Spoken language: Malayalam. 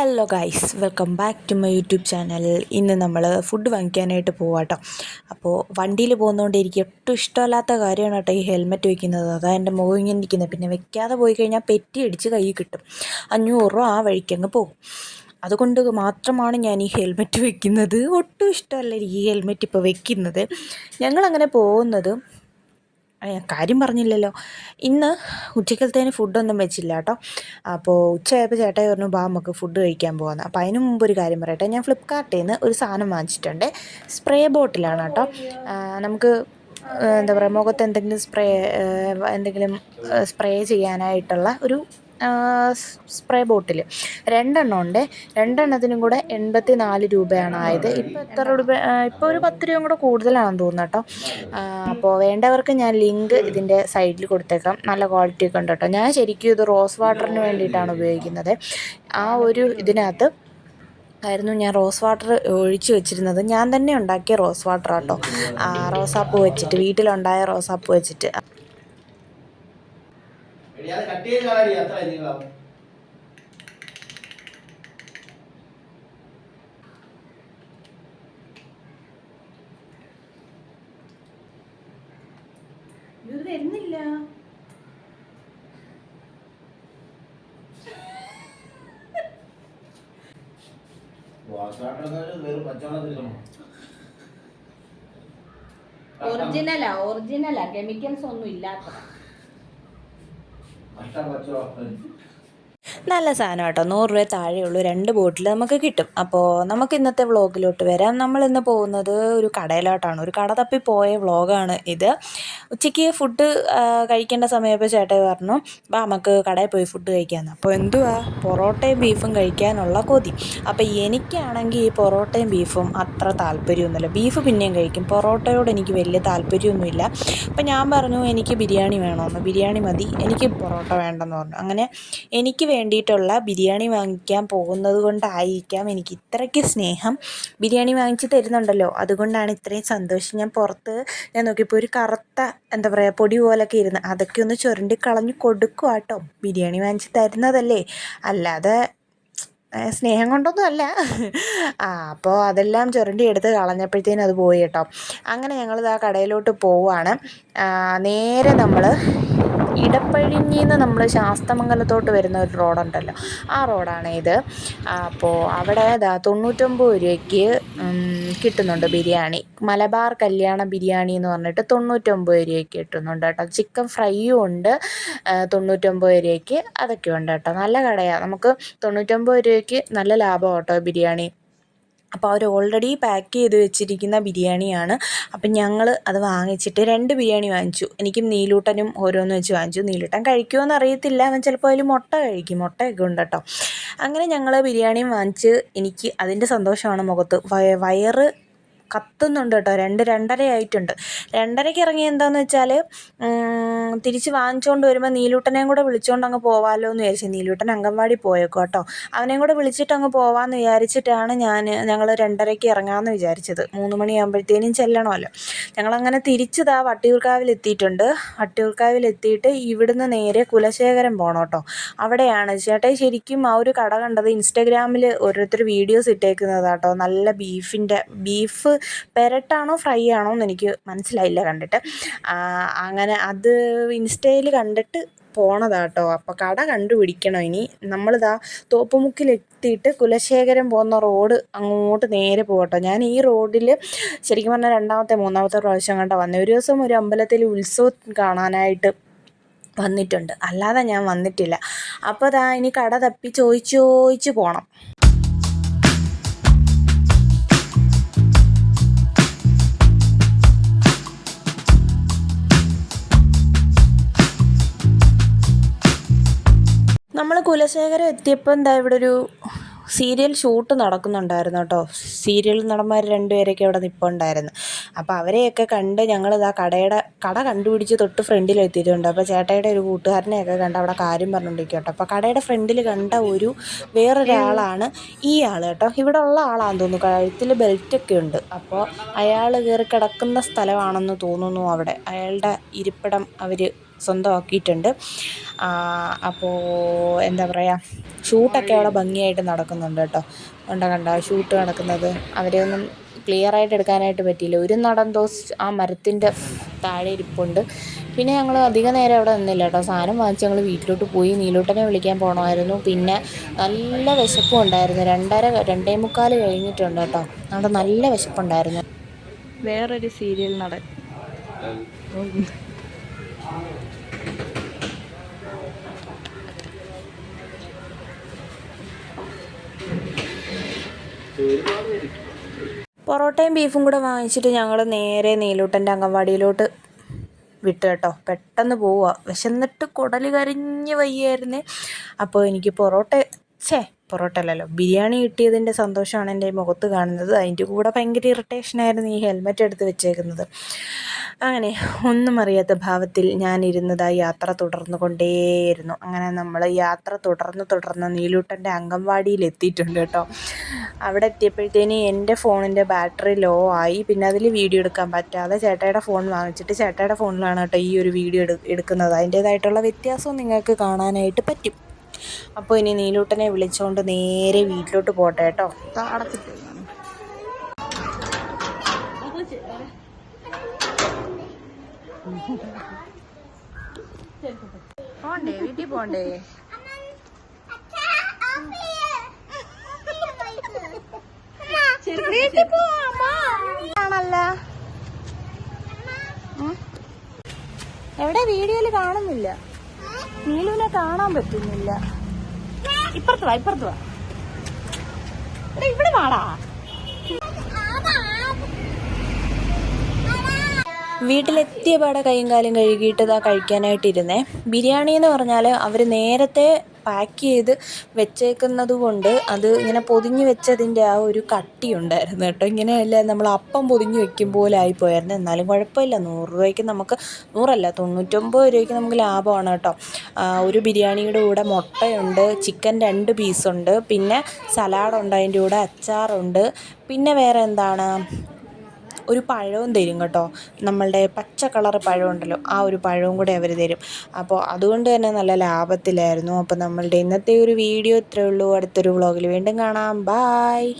Hello guys welcome back to my YouTube channel. ഇന്ന് നമ്മൾ ഫുഡ് വാങ്ങിക്കാനായിട്ട് പോവാട്ടോ. അപ്പോൾ വണ്ടിയിൽ പോകുന്നതുകൊണ്ട് എനിക്ക് ഒട്ടും ഇഷ്ടമല്ലാത്ത കാര്യമാണ് കേട്ടോ ഈ ഹെൽമെറ്റ് വയ്ക്കുന്നത് അതാ എന്റെ മുഖം ഇങ്ങനെ ഇരിക്കുന്നത് പിന്നെ വെക്കാതെ പോയി കഴിഞ്ഞാൽ പെറ്റി അടിച്ച് കൈ കിട്ടും. അഞ്ഞൂറ് രൂപ ആ വഴിക്ക് അങ്ങ് പോകും. അതുകൊണ്ട് മാത്രമാണ് ഞാൻ ഈ ഹെൽമെറ്റ് വെക്കുന്നത്. ഒട്ടും ഇഷ്ടമല്ല ഈ ഹെൽമെറ്റ് ഇപ്പോൾ വെക്കുന്നത്. ഞങ്ങളങ്ങനെ പോകുന്നത് കാര്യം പറഞ്ഞില്ലല്ലോ. ഇന്ന് ഉച്ചക്കലത്തേന് ഫുഡൊന്നും വെച്ചില്ല കേട്ടോ. അപ്പോൾ ഉച്ചയായപ്പോൾ ചേട്ടായി പറഞ്ഞു ബാ നമുക്ക് ഫുഡ് കഴിക്കാൻ പോകാമെന്ന് അപ്പോൾ അതിന് മുമ്പ് ഒരു കാര്യം പറയട്ടെ. ഞാൻ ഫ്ലിപ്കാർട്ടിൽ നിന്ന് ഒരു സാധനം വാങ്ങിച്ചിട്ടുണ്ട്. സ്പ്രേ ബോട്ടിലാണ് കേട്ടോ. നമുക്ക് എന്താ പറയുക മുഖത്ത് എന്തെങ്കിലും സ്പ്രേ എന്തെങ്കിലും സ്പ്രേ ചെയ്യാനായിട്ടുള്ള ഒരു സ്പ്രേ ബോട്ടിൽ രണ്ടെണ്ണം ഉണ്ട്. രണ്ടെണ്ണത്തിനും കൂടെ എൺപത്തി നാല് രൂപയാണ് ആയത്. ഇപ്പോൾ എത്ര രൂപ ഇപ്പോൾ ഒരു പത്ത് രൂപയും കൂടെ കൂടുതലാണെന്ന് തോന്നുന്നു കേട്ടോ. അപ്പോൾ വേണ്ടവർക്ക് ഞാൻ ലിങ്ക് ഇതിന്റെ സൈഡിൽ കൊടുത്തേക്കാം. നല്ല ക്വാളിറ്റി ഒക്കെ ഉണ്ട് കേട്ടോ. ഞാൻ ശരിക്കും ഇത് റോസ് വാട്ടറിന് വേണ്ടിയിട്ടാണ് ഉപയോഗിക്കുന്നത്. ആ ഒരു ഇതിനകത്ത് ആയിരുന്നു ഞാൻ റോസ് വാട്ടർ ഒഴിച്ചു വെച്ചിരുന്നത്. ഞാൻ തന്നെ ഉണ്ടാക്കിയ റോസ് വാട്ടർ കേട്ടോ. റോസാപ്പൂ വെച്ചിട്ട് വീട്ടിലുണ്ടായ റോസാപ്പൂ വെച്ചിട്ട്. എടി അത് കട്ട് ചെയ്ത് കളയടി അത്ര നീളം ഇത് വരുന്നില്ല വെറും പച്ചവെള്ളത്തിലിടണം ഒറിജിനലാ ഒറിജിനലാ കെമിക്കൽസ് ഒന്നും ഇല്ലാത്ത Başlar bacı നല്ല സാധനം കേട്ടോ. നൂറ് രൂപ താഴെയുള്ളൂ രണ്ട് ബോട്ടിൽ നമുക്ക് കിട്ടും. അപ്പോൾ നമുക്ക് ഇന്നത്തെ വ്ളോഗിലോട്ട് വരാം. നമ്മൾ ഇന്ന് പോകുന്നത് ഒരു കടയിലോട്ടാണ്. ഒരു കട തപ്പി പോയ വ്ളോഗാണ് ഇത്. ഉച്ചയ്ക്ക് ഫുഡ് കഴിക്കേണ്ട സമയപ്പോൾ ചേട്ടായി പറഞ്ഞു. അപ്പോൾ നമുക്ക് കടയിൽ പോയി ഫുഡ് കഴിക്കാമെന്ന് അപ്പോൾ എന്തുവാ? പൊറോട്ടയും ബീഫും കഴിക്കാനുള്ള കൊതി. അപ്പോൾ എനിക്കാണെങ്കിൽ ഈ പൊറോട്ടയും ബീഫും അത്ര താല്പര്യമൊന്നുമില്ല. ബീഫ് പിന്നെയും കഴിക്കും. പൊറോട്ടയോട് എനിക്ക് വലിയ താല്പര്യമൊന്നുമില്ല. അപ്പോൾ ഞാൻ പറഞ്ഞു എനിക്ക് ബിരിയാണി വേണമെന്ന് ബിരിയാണി മതി. എനിക്ക് പൊറോട്ട വേണ്ടെന്ന് പറഞ്ഞു. അങ്ങനെ എനിക്ക് വേണ്ടിയിട്ടുള്ള ബിരിയാണി വാങ്ങിക്കാൻ പോകുന്നത് കൊണ്ടായിരിക്കാം എനിക്ക് ഇത്രയ്ക്ക് സ്നേഹം ബിരിയാണി വാങ്ങിച്ച് തരുന്നുണ്ടല്ലോ. അതുകൊണ്ടാണ് ഇത്രയും സന്തോഷം. ഞാൻ പുറത്ത് ഞാൻ നോക്കിയപ്പോൾ ഒരു കറുത്ത എന്താ പറയുക പൊടി പോലൊക്കെ ഇരുന്ന് അതൊക്കെ ഒന്ന് ചുരണ്ടി കളഞ്ഞ് കൊടുക്കുക കേട്ടോ ബിരിയാണി വാങ്ങിച്ച് തരുന്നതല്ലേ. അല്ലാതെ സ്നേഹം കൊണ്ടൊന്നും അല്ല ആ അപ്പോൾ അതെല്ലാം ചുരണ്ടി എടുത്ത് കളഞ്ഞപ്പോഴത്തേനും അത് പോയി കേട്ടോ അങ്ങനെ ഞങ്ങളിത് ആ കടയിലോട്ട് പോവുകയാണ് നേരെ നമ്മൾ ഇടപ്പഴിഞ്ഞിന്ന് നമ്മൾ ശാസ്തമംഗലത്തോട്ട് വരുന്ന ഒരു റോഡുണ്ടല്ലോ. ആ റോഡാണ് ഇത്. അപ്പോൾ അവിടെ തൊണ്ണൂറ്റൊമ്പത് രൂപയ്ക്ക് കിട്ടുന്നുണ്ട് ബിരിയാണി. മലബാർ കല്യാണ ബിരിയാണി എന്ന് പറഞ്ഞിട്ട് തൊണ്ണൂറ്റൊമ്പത് രൂപയ്ക്ക് കിട്ടുന്നുണ്ട് കേട്ടോ. ചിക്കൻ ഫ്രൈയും ഉണ്ട് തൊണ്ണൂറ്റൊമ്പത് രൂപയ്ക്ക്. അതൊക്കെ ഉണ്ട് കേട്ടോ. നല്ല കടയാണ് നമുക്ക് തൊണ്ണൂറ്റൊമ്പത് രൂപയ്ക്ക് നല്ല ലാഭം കേട്ടോ ബിരിയാണി. അപ്പോൾ അവർ ഓൾറെഡി പാക്ക് ചെയ്ത് വെച്ചിരിക്കുന്ന ബിരിയാണിയാണ്. അപ്പം ഞങ്ങൾ അത് വാങ്ങിച്ചിട്ട് രണ്ട് ബിരിയാണി വാങ്ങിച്ചു. എനിക്കും നീലൂട്ടനും ഓരോന്ന് വെച്ച് വാങ്ങിച്ചു. നീലൂട്ടൻ കഴിക്കുമോ അറിയത്തില്ല. അവൻ ചിലപ്പോൾ അതിൽ മുട്ട കഴിക്കും. മുട്ടയൊക്കെ ഉണ്ട് കേട്ടോ. അങ്ങനെ ഞങ്ങൾ ബിരിയാണിയും വാങ്ങിച്ച് എനിക്ക് അതിന്റെ സന്തോഷമാണ് മുഖത്ത്. വയറ് കത്തുന്നുണ്ട് കേട്ടോ. രണ്ട് രണ്ടര ആയിട്ടുണ്ട്. രണ്ടരയ്ക്ക് ഇറങ്ങി എന്താന്ന് വെച്ചാൽ തിരിച്ച് വാങ്ങിച്ചുകൊണ്ട് വരുമ്പോൾ നീലൂട്ടനെയും കൂടെ വിളിച്ചുകൊണ്ട് അങ്ങ് പോവാമല്ലോ എന്ന് വിചാരിച്ചു നീലൂട്ടൻ അംഗൻവാടി പോയേക്കും കേട്ടോ. അവനെയും കൂടെ വിളിച്ചിട്ട് അങ്ങ് പോവാമെന്ന് വിചാരിച്ചിട്ടാണ് ഞാൻ ഞങ്ങൾ രണ്ടരയ്ക്ക് ഇറങ്ങാമെന്ന് വിചാരിച്ചത്. മൂന്ന് മണിയാകുമ്പോഴത്തേനും ചെല്ലണമല്ലോ. ഞങ്ങളങ്ങനെ തിരിച്ചതാ വട്ടിയൂർക്കാവിൽ എത്തിയിട്ടുണ്ട് വട്ടിയൂർക്കാവിൽ എത്തിയിട്ട് ഇവിടുന്ന് നേരെ കുലശേഖരം പോകണം കേട്ടോ. അവിടെയാണ് ചേട്ടായി ശരിക്കും ആ ഒരു കട കണ്ടത് ഇൻസ്റ്റാഗ്രാമിൽ ഓരോരുത്തർ വീഡിയോസ് ഇട്ടേക്കുന്നതാട്ടോ നല്ല ബീഫിന്റെ ബീഫ് പെരട്ടാണോ ഫ്രൈ ആണോ എന്ന് എനിക്ക് മനസ്സിലായില്ല കണ്ടിട്ട്. അങ്ങനെ അത് ഇൻസ്റ്റയിൽ കണ്ടിട്ട് പോണതാ കേട്ടോ അപ്പോൾ കട കണ്ടുപിടിക്കണം ഇനി. നമ്മളിതാ തോപ്പുമുക്കിലെത്തിയിട്ട് കുലശേഖരം പോകുന്ന റോഡ് അങ്ങോട്ട് നേരെ പോകട്ടോ. ഞാൻ ഈ റോഡിൽ ശരിക്കും പറഞ്ഞാൽ രണ്ടാമത്തെ മൂന്നാമത്തെ പ്രാവശ്യം കണ്ട വന്നത് ഒരു ദിവസം ഒരു അമ്പലത്തിൽ ഉത്സവം കാണാനായിട്ട് വന്നിട്ടുണ്ട്. അല്ലാതെ ഞാൻ വന്നിട്ടില്ല. അപ്പോൾ അതാ ഇനി കട തപ്പി ചോദിച്ച് പോകണം നമ്മൾ കുലശേഖരം എത്തിയപ്പോൾ എന്താ ഇവിടെ ഒരു സീരിയൽ ഷൂട്ട് നടക്കുന്നുണ്ടായിരുന്നു കേട്ടോ. സീരിയൽ നടന്മാർ രണ്ടുപേരൊക്കെ അവിടെ നിൽപ്പുണ്ടായിരുന്നു അപ്പോൾ അവരെയൊക്കെ കണ്ട് ഞങ്ങളിതാ കടയുടെ കട കണ്ടുപിടിച്ച് തൊട്ട് ഫ്രണ്ടിൽ എത്തിയിട്ടുണ്ട്. അപ്പോൾ ചേട്ടായിയുടെ ഒരു കൂട്ടുകാരനെയൊക്കെ കണ്ട് അവിടെ കാര്യം പറഞ്ഞുകൊണ്ടിരിക്കും കേട്ടോ. അപ്പോൾ കടയുടെ ഫ്രണ്ടിൽ കണ്ട ഒരു വേറൊരാളാണ് ഈ ആൾ കേട്ടോ. ഇവിടെ ഉള്ള ആളാണെന്ന് തോന്നുന്നു. കഴുത്തിൽ ബെൽറ്റൊക്കെ ഉണ്ട്. അപ്പോൾ അയാൾ കയറി കിടക്കുന്ന സ്ഥലമാണെന്ന് തോന്നുന്നു അവിടെ. അയാളുടെ ഇരിപ്പിടം അവർ സ്വന്തമാക്കിയിട്ടുണ്ട്. അപ്പോൾ എന്താ പറയുക ഷൂട്ടൊക്കെ അവിടെ ഭംഗിയായിട്ട് നടക്കുന്നുണ്ട് കേട്ടോ. കണ്ട കണ്ട ഷൂട്ട് നടക്കുന്നത്. അവരെ ഒന്നും ക്ലിയർ ആയിട്ട് എടുക്കാനായിട്ട് പറ്റിയില്ല. ഒരു നടൻ ദോസ് ആ മരത്തിന്റെ താഴെ ഇരിപ്പുണ്ട്. പിന്നെ ഞങ്ങൾ അധിക നേരം അവിടെ നിന്നില്ല കേട്ടോ. സാധനം വാങ്ങിച്ച് ഞങ്ങൾ വീട്ടിലോട്ട് പോയി. നീലോട്ടനെ വിളിക്കാൻ പോകണമായിരുന്നു പിന്നെ നല്ല വിശപ്പും ഉണ്ടായിരുന്നു. രണ്ടര രണ്ടേ മുക്കാൽ കഴിഞ്ഞിട്ടുണ്ട് കേട്ടോ. അവിടെ നല്ല വിശപ്പുണ്ടായിരുന്നു. വേറൊരു സീരിയൽ നടൻ. പൊറോട്ടയും ബീഫും കൂടെ വാങ്ങിച്ചിട്ട് ഞങ്ങൾ നേരെ നീലൂട്ടന്റെ അംഗൻവാടിയിലോട്ട് വിട്ടു കേട്ടോ. പെട്ടെന്ന് പോവുക വിശന്നിട്ട് കുടൽ കരിഞ്ഞ് വയ്യായിരുന്നേ. അപ്പോൾ എനിക്ക് പൊറോട്ട ഛേ പൊറോട്ട അല്ലല്ലോ ബിരിയാണി കിട്ടിയതിന്റെ സന്തോഷമാണ് എന്റെ മുഖത്ത് കാണുന്നത്. അതിന്റെ കൂടെ ഭയങ്കര ഇറിറ്റേഷനായിരുന്നു ഈ ഹെൽമെറ്റ് എടുത്ത് വെച്ചേക്കുന്നത്. അങ്ങനെ ഒന്നും അറിയാത്ത ഭാവത്തിൽ ഞാൻ ആ യാത്ര തുടർന്നു കൊണ്ടേയിരുന്നു. അങ്ങനെ നമ്മൾ യാത്ര തുടർന്ന് തുടർന്ന് നീലൂട്ടന്റെ അംഗൻവാടിയിൽ എത്തിയിട്ടുണ്ട് കേട്ടോ. അവിടെ എത്തിയപ്പോഴത്തേന് എന്റെ ഫോണിന്റെ ബാറ്ററി ലോ ആയി. പിന്നെ അതിൽ വീഡിയോ എടുക്കാൻ പറ്റാതെ ചേട്ടായുടെ ഫോൺ വാങ്ങിച്ചിട്ട് ചേട്ടായുടെ ഫോണിലാണ് കേട്ടോ ഈ ഒരു വീഡിയോ എടു എടുക്കുന്നത്. അതിന്റേതായിട്ടുള്ള വ്യത്യാസവും നിങ്ങൾക്ക് കാണാനായിട്ട് പറ്റും. അപ്പോൾ ഇനി നീലൂട്ടനെ വിളിച്ചുകൊണ്ട് നേരെ വീട്ടിലോട്ട് പോട്ടെ കേട്ടോ. പോണ്ടേ വീട്ടിൽ പോണ്ടേ? വീട്ടിൽ പോവാണല്ല എവിടെ വീഡിയോയിൽ കാണുന്നില്ല. നീലുവിനെ കാണാൻ പറ്റുന്നില്ല. ഇപ്പുറത്ത് വാ ഇപ്പുറത്ത് വാ. ഇവിടെ വാടാ. വീട്ടിലെത്തിയ പാടെ കൈയും കാലും കഴുകിയിട്ട് ഇതാ കഴിക്കാനായിട്ടിരുന്നേ. ബിരിയാണി എന്ന് പറഞ്ഞാൽ അവർ നേരത്തെ പാക്ക് ചെയ്ത് വെച്ചേക്കുന്നത് കൊണ്ട് അത് ഇങ്ങനെ പൊതിഞ്ഞ് വെച്ചതിന്റെ ആ ഒരു കട്ടി ഉണ്ടായിരുന്നു കേട്ടോ. ഇങ്ങനെയല്ല നമ്മൾ അപ്പം പൊതിഞ്ഞ് വെക്കും പോലെ ആയിപ്പോയായിരുന്നു. എന്നാലും കുഴപ്പമില്ല. നൂറ് രൂപയ്ക്ക് നമുക്ക് നൂറല്ല തൊണ്ണൂറ്റൊമ്പത് രൂപയ്ക്ക് നമുക്ക് ലാഭമാണ് കേട്ടോ. ഒരു ബിരിയാണിയുടെ കൂടെ മുട്ടയുണ്ട് ചിക്കൻ രണ്ട് പീസുണ്ട് പിന്നെ സലാഡുണ്ട് അതിന്റെ കൂടെ അച്ചാറുണ്ട്. പിന്നെ വേറെ എന്താണ്? ഒരു പഴവും തരും കേട്ടോ. നമ്മളുടെ പച്ച കളർ പഴമുണ്ടല്ലോ ആ ഒരു പഴവും കൂടെ അവർ തരും. അപ്പോൾ അതുകൊണ്ട് തന്നെ നല്ല ലാഭത്തിലായിരുന്നു. അപ്പോൾ നമ്മളുടെ ഇന്നത്തെ ഒരു വീഡിയോ ഇത്രയേ ഉള്ളൂ. അടുത്തൊരു വ്ളോഗിൽ വീണ്ടും കാണാം. ബായ്